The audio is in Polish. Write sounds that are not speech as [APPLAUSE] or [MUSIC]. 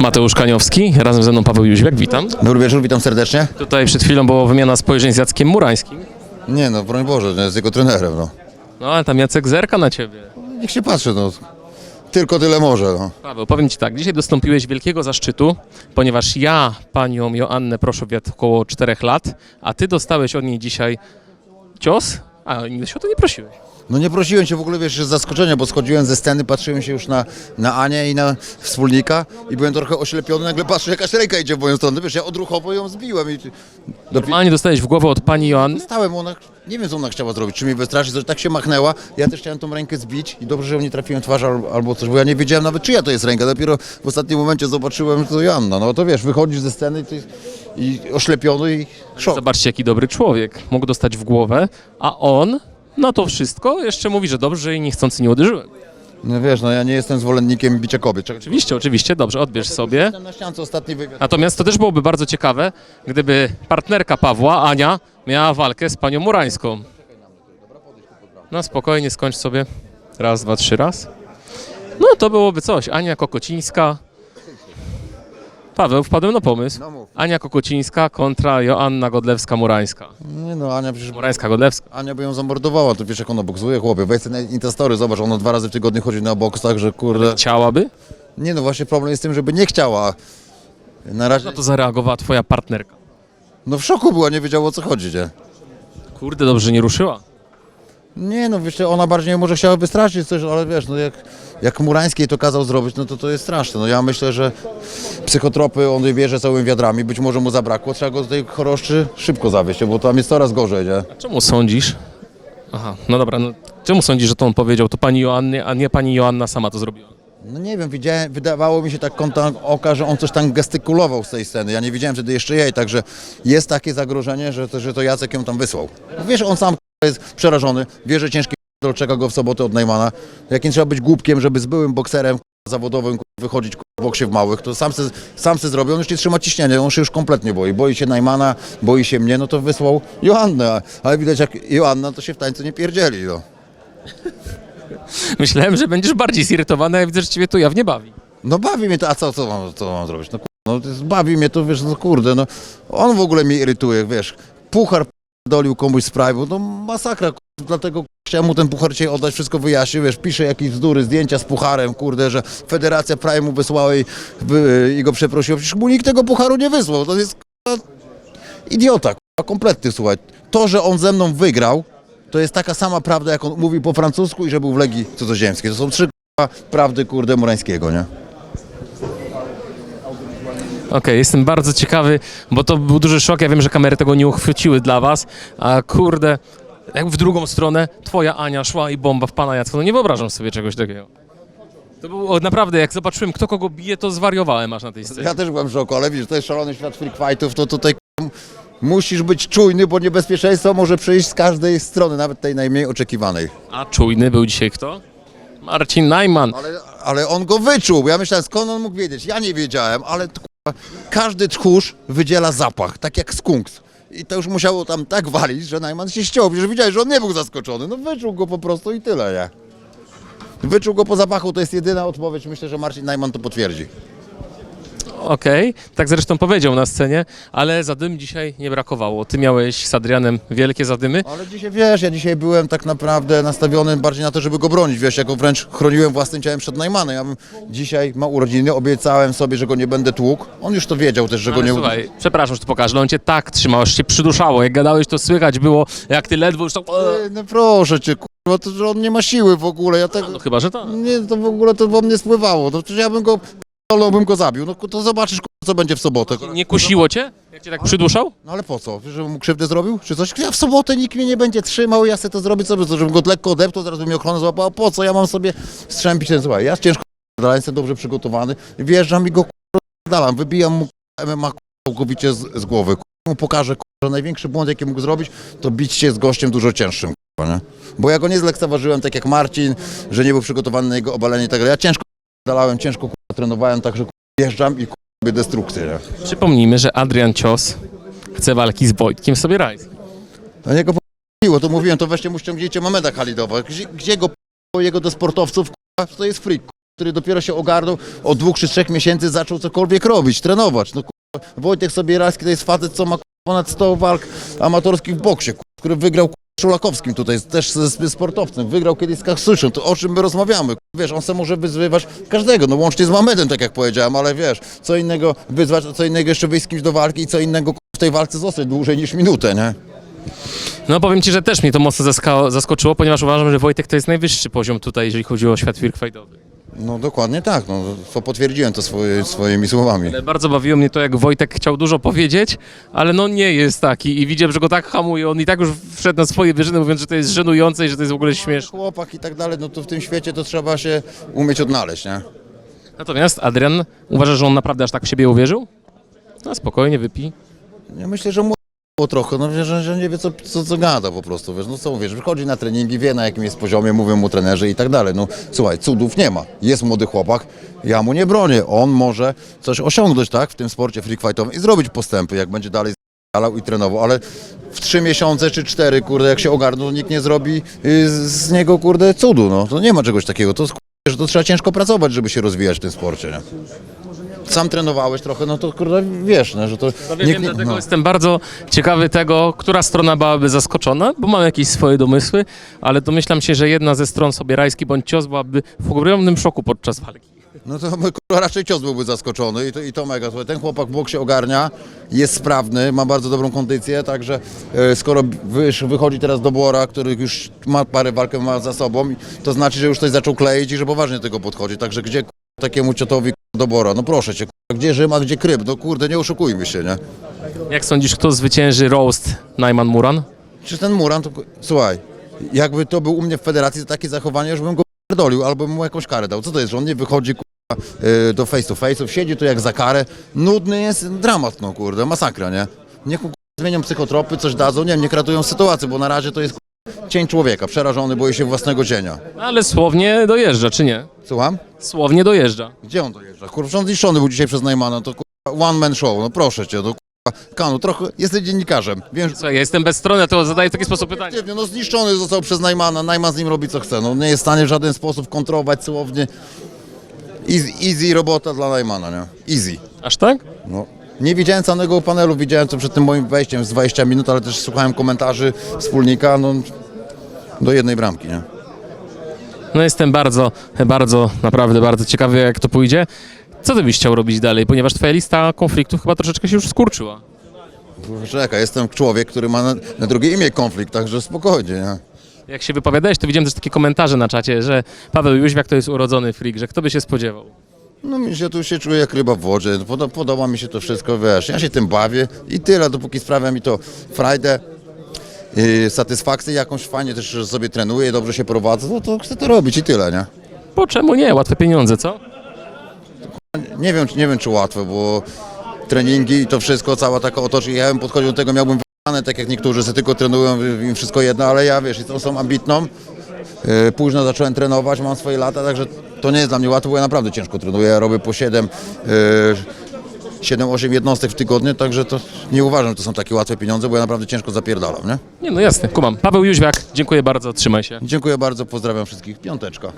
Mateusz Kaniowski, razem ze mną Paweł Jóźwiak, witam. Dobry wieczór, witam serdecznie. Tutaj przed chwilą była wymiana spojrzeń z Jackiem Murańskim. Nie no, broń Boże, nie jest jego trenerem, no. No ale tam Jacek zerka na ciebie. Niech się patrzy, no. Tylko tyle może, no. Paweł, powiem ci tak, dzisiaj dostąpiłeś wielkiego zaszczytu, ponieważ ja panią Joannę proszę od około 4 lat, a ty dostałeś od niej dzisiaj cios, a nigdy się o to nie prosiłeś. No nie prosiłem cię w ogóle, wiesz, z zaskoczenia, bo schodziłem ze sceny, patrzyłem się już na, na Anię i na wspólnika i byłem trochę oślepiony, nagle patrzę, jakaś ręka idzie w moją stronę, wiesz, ja odruchowo ją zbiłem i... Normalnie dostałeś w głowę od pani Joanny, stałem, ona, nie wiem co ona chciała zrobić, czy mnie wystraszyć, że tak się machnęła, ja też chciałem tą rękę zbić i dobrze, że ją nie trafiłem twarz al- albo coś, bo ja nie wiedziałem nawet czyja to jest ręka, dopiero w ostatnim momencie zobaczyłem, że to Joanna, no to wiesz, wychodzisz ze sceny i, i oślepiony i szok. zobaczcie jaki dobry człowiek, mógł dostać w głowę, a on na to wszystko jeszcze mówi, że dobrze i niechcący nie uderzyłem. No wiesz, no ja nie jestem zwolennikiem bicia kobiet. Oczywiście, oczywiście, dobrze, odbierz sobie. Jestem na ściance ostatni wywiad. Natomiast to też byłoby bardzo ciekawe, gdyby partnerka Pawła, Ania, miała walkę z panią Murańską. No spokojnie, skończ sobie. Raz, dwa, trzy, raz. No to byłoby coś. Ania Kokocińska. Paweł, wpadłem na pomysł. No mów. Ania Kokocińska kontra Joanna Godlewska-Murańska. Nie no, Ania przecież... Murańska-Godlewska. Ania by ją zamordowała, to wiesz jak ona boksuje, chłopie. Sobie na Instastory, zobacz, ona dwa razy w tygodniu chodzi na boks, tak, że kurde... Chciałaby? Nie no, właśnie problem jest z tym, żeby nie chciała. Na razie... No to zareagowała twoja partnerka. No w szoku była, nie wiedziała o co chodzi, nie? Kurde, dobrze nie ruszyła. Nie no, wiesz, ona bardziej może chciała wystraszyć coś, ale wiesz, no jak, jak Murańskiej to kazał zrobić, no to to jest straszne. No ja myślę, że psychotropy on bierze całymi wiadrami, być może mu zabrakło, trzeba go do tej choroszczy szybko zawieźć, bo tam jest coraz gorzej, nie? A czemu sądzisz? Aha, no dobra, no czemu sądzisz, że to on powiedział? To pani Joanny, a nie pani Joanna sama to zrobiła? No nie wiem, widziałem, wydawało mi się tak kątem oka, że on coś tam gestykulował z tej sceny. Ja nie widziałem wtedy jeszcze jej, także jest takie zagrożenie, że to, że to Jacek ją tam wysłał. Wiesz, on sam jest przerażony, wie, że ciężki k***a czeka go w sobotę od Najmana. Jak nie trzeba być głupkiem, żeby z byłym bokserem zawodowym wychodzić w boksie w małych, to sam se, sam se zrobi, on już nie trzyma ciśnienia, on się już kompletnie boi. Boi się Najmana, boi się mnie, no to wysłał Joannę, ale widać jak Joanna to się w tańcu nie pierdzieli, no. [LAUGHS] Myślałem, że będziesz bardziej zirytowany, a widzę, że ciebie to jawnie bawi. No bawi mnie to, a co, co, mam, co mam zrobić? No, no to jest, bawi mnie to, wiesz, no kurde, no on w ogóle mnie irytuje, wiesz, puchar dolił komuś z no masakra, dlatego chciałem mu ten puchar dzisiaj oddać, wszystko wyjaśnił, wiesz, pisze jakieś bzdury, zdjęcia z pucharem, kurde, że Federacja Prime'u wysłała i, i go przeprosiła, przecież mu nikt tego pucharu nie wysłał, to jest idiota, kurwa, kompletny, słuchaj, to, że on ze mną wygrał, to jest taka sama prawda, jak on mówi po francusku i że był w Legii Cudzoziemskiej, to są trzy prawdy, kurde, Murańskiego, nie? Okej, jestem bardzo ciekawy, bo to był duży szok. Ja wiem, że kamery tego nie uchwyciły dla was, a kurde, jak w drugą stronę twoja Ania szła i bomba w pana Jacka, no nie wyobrażam sobie czegoś takiego. To było naprawdę, jak zobaczyłem, kto kogo bije, to zwariowałem aż na tej scenie. Ja też byłem w szoku, ale widzisz, to jest szalony świat freak fightów, to tutaj k***, musisz być czujny, bo niebezpieczeństwo może przyjść z każdej strony, nawet tej najmniej oczekiwanej. A czujny był dzisiaj kto? Marcin Najman. Ale, ale on go wyczuł, ja myślałem, skąd on mógł wiedzieć? Ja nie wiedziałem, ale każdy tchórz wydziela zapach, tak jak skunks. I to już musiało tam tak walić, że Najman się ściął, że widziałeś, że on nie był zaskoczony. No wyczuł go po prostu i tyle, nie? Wyczuł go po zapachu, to jest jedyna odpowiedź. Myślę, że Marcin Najman to potwierdzi. Okej, tak zresztą powiedział na scenie, ale zadym dzisiaj nie brakowało. Ty miałeś z Adrianem wielkie zadymy. Ale dzisiaj wiesz, ja dzisiaj byłem tak naprawdę nastawiony bardziej na to, żeby go bronić. Wiesz, jako wręcz chroniłem własnym ciałem przed Najmanem. Ja bym dzisiaj ma urodziny, obiecałem sobie, że go nie będę tłukł. On już to wiedział też, że go Ale nie słuchaj, przepraszam, że to pokażę, ale on cię tak trzymał, aż się przyduszało. Jak gadałeś, to słychać było, jak ty ledwo już tak... Ej, No proszę cię, kurwa, to że on nie ma siły w ogóle. Ja tak. No chyba, że tak. Nie, to w ogóle to po mnie spływało. To przecież ja bym go. P***dolnął, bym go zabił. No to zobaczysz, kurwa, co będzie w sobotę. Nie kusiło cię? Jak cię tak przyduszał? No ale po co? Żebym mu krzywdę zrobił? Czy coś? Ja w sobotę nikt mnie nie będzie trzymał, ja sobie to zrobię sobie, żebym go lekko odeptał, zaraz bym mi ochronę złapał. A po co? Ja mam sobie strzępić ten słuchaj. Ja ciężko dalej jestem dobrze przygotowany. Wjeżdżam i go dalam, wybijam mu MMA całkowicie z, z głowy. Mu pokażę, że największy błąd, jaki mógł zrobić, to bić się z gościem dużo cięższym. kurwa, Nie? Bo ja go nie zlekceważyłem, tak jak Marcin, że nie był przygotowany na jego obalenie i tak dalej. Ja ciężko dalałem, ciężko kurwa, trenowałem, także kurwa, wjeżdżam i kurwa, robię destrukcję. Nie? Przypomnijmy, że Adrian Cios chce walki z Wojtkiem sobie rajs. To niego p***iło, to mówiłem, to weźcie mu ściągnijcie Mameda Halidowa. Gdzie, gdzie go p***ło jego do sportowców, k***a, to jest freak. k***a. który dopiero się ogarnął od dwóch czy trzech miesięcy zaczął cokolwiek robić, trenować. No kurwa, Wojtek Sobierajski to jest facet, co ma kurwa, ponad 100 walk amatorskich w boksie, kurwa, który wygrał kurwa, Szulakowskim tutaj, też ze sportowcem, wygrał kiedyś z Kasuszem, to o czym my rozmawiamy? Wiesz, on se może wyzwywać każdego, no łącznie z Mamedem, tak jak powiedziałem, ale wiesz, co innego wyzwać, co innego jeszcze wyjść z kimś do walki i co innego w tej walce zostać dłużej niż minutę, nie? No powiem Ci, że też mnie to mocno zaskoczyło, ponieważ uważam, że Wojtek to jest najwyższy poziom tutaj, jeżeli chodzi o świat firk fightowy. No dokładnie tak, no, to potwierdziłem to swoje, swoimi słowami. Ale Bardzo bawiło mnie to, jak Wojtek chciał dużo powiedzieć, ale no nie jest taki i widziałem, że go tak hamuje. On i tak już wszedł na swoje wyżyny, mówiąc, że to jest żenujące i że to jest w ogóle śmieszne. Chłopak i tak dalej, no to w tym świecie to trzeba się umieć odnaleźć, nie? Natomiast Adrian, uważasz, że on naprawdę aż tak w siebie uwierzył? No spokojnie, wypij. Ja myślę, że mu było trochę, no że, że nie wie co, co, co gada po prostu, wiesz, no co wiesz, wychodzi na treningi, wie na jakim jest poziomie, mówią mu trenerzy i tak dalej, no słuchaj, cudów nie ma, jest młody chłopak, ja mu nie bronię, on może coś osiągnąć, tak, w tym sporcie freak fightowym i zrobić postępy, jak będzie dalej zalał i trenował, ale w trzy miesiące czy cztery, kurde, jak się ogarną, to nikt nie zrobi y, z, niego, kurde, cudu, no, to nie ma czegoś takiego, to, kurde, to trzeba ciężko pracować, żeby się rozwijać w tym sporcie, nie? Sam trenowałeś trochę, no to kurde wiesz, no, że to... No wiem, dlatego jestem bardzo ciekawy tego, która strona byłaby zaskoczona, bo mam jakieś swoje domysły, ale domyślam się, że jedna ze stron Sobierajski bądź Cios byłaby w ogromnym szoku podczas walki. No to kurwa, raczej cios byłby zaskoczony i to, i to mega. Słuchaj, Ten chłopak w boksie ogarnia, jest sprawny, ma bardzo dobrą kondycję, także e, skoro wysz, wychodzi teraz do Bora, który już ma parę walkę ma za sobą, to znaczy, że już coś zaczął kleić i że poważnie do tego podchodzi. Także gdzie takiemu ciotowi kurwa, do Bora? No proszę cię, gdzie Rzym, a gdzie Kryb? No kurde, nie oszukujmy się, nie? Jak sądzisz, kto zwycięży roast Najman Muran? Czy ten Muran, to słuchaj, jakby to był u mnie w federacji to takie zachowanie, żebym go dolił albo bym mu jakąś karę dał. Co to jest, że on nie wychodzi kurwa, y, do face to face'ów, siedzi tu jak za karę. Nudny jest dramat, no kurde, masakra, nie? Niech mu kurwa, zmienią psychotropy, coś dadzą, nie wiem, niech ratują sytuację, bo na razie to jest cień człowieka, przerażony, boi się własnego cienia. Ale słownie dojeżdża, czy nie? Słucham? Słownie dojeżdża. Gdzie on dojeżdża? Kurwa, on zniszczony był dzisiaj przez Najmana, to kurwa, one man show, no proszę cię, no kurwa. Kanu, trochę jesteś dziennikarzem, wiem, że Słuchaj, ja jestem bezstronny, to zadaję w taki sposób pytanie. Obiektywnie, no zniszczony został przez Najmana, Najman z nim robi co chce, no nie jest w stanie w żaden sposób kontrolować słownie. Easy, easy robota dla Najmana, nie? Easy. Aż tak? No. Nie widziałem całego panelu, widziałem to przed tym moim wejściem z 20 minut, ale też słuchałem komentarzy wspólnika, no do jednej bramki, nie? No jestem bardzo, bardzo, naprawdę bardzo ciekawy, jak to pójdzie. Co ty byś chciał robić dalej? Ponieważ twoja lista konfliktów chyba troszeczkę się już skurczyła. Czekaj, jestem człowiek, który ma na, na drugie imię konflikt, także spokojnie, nie? Jak się wypowiadałeś, to widziałem też takie komentarze na czacie, że Paweł Jóźwiak to jest urodzony freak, że kto by się spodziewał. No mi się tu się czuję jak ryba w wodzie, Poda, podoba mi się to wszystko, wiesz, ja się tym bawię i tyle, dopóki sprawia mi to frajdę, satysfakcję jakąś, fajnie też że sobie trenuję, dobrze się prowadzę, no to chcę to robić i tyle, nie? Po czemu nie? Łatwe pieniądze, co? Nie wiem, czy- nie wiem czy łatwe, bo treningi i to wszystko, cała taka otoczka, ja bym podchodził do tego, miałbym wyjebane, tak jak niektórzy, że tylko trenują, im wszystko jedno, ale ja, wiesz, osobą ambitną, Yy, Późno zacząłem trenować, mam swoje lata, także to nie jest dla mnie łatwe, bo ja naprawdę ciężko trenuję. Ja robię po 7, 7-8 jednostek w tygodniu, także to nie uważam, że to są takie łatwe pieniądze, bo ja naprawdę ciężko zapierdalam, nie? Nie, no jasne, kumam. Paweł Jóźwiak, dziękuję bardzo, trzymaj się. Dziękuję bardzo, pozdrawiam wszystkich. Piąteczka.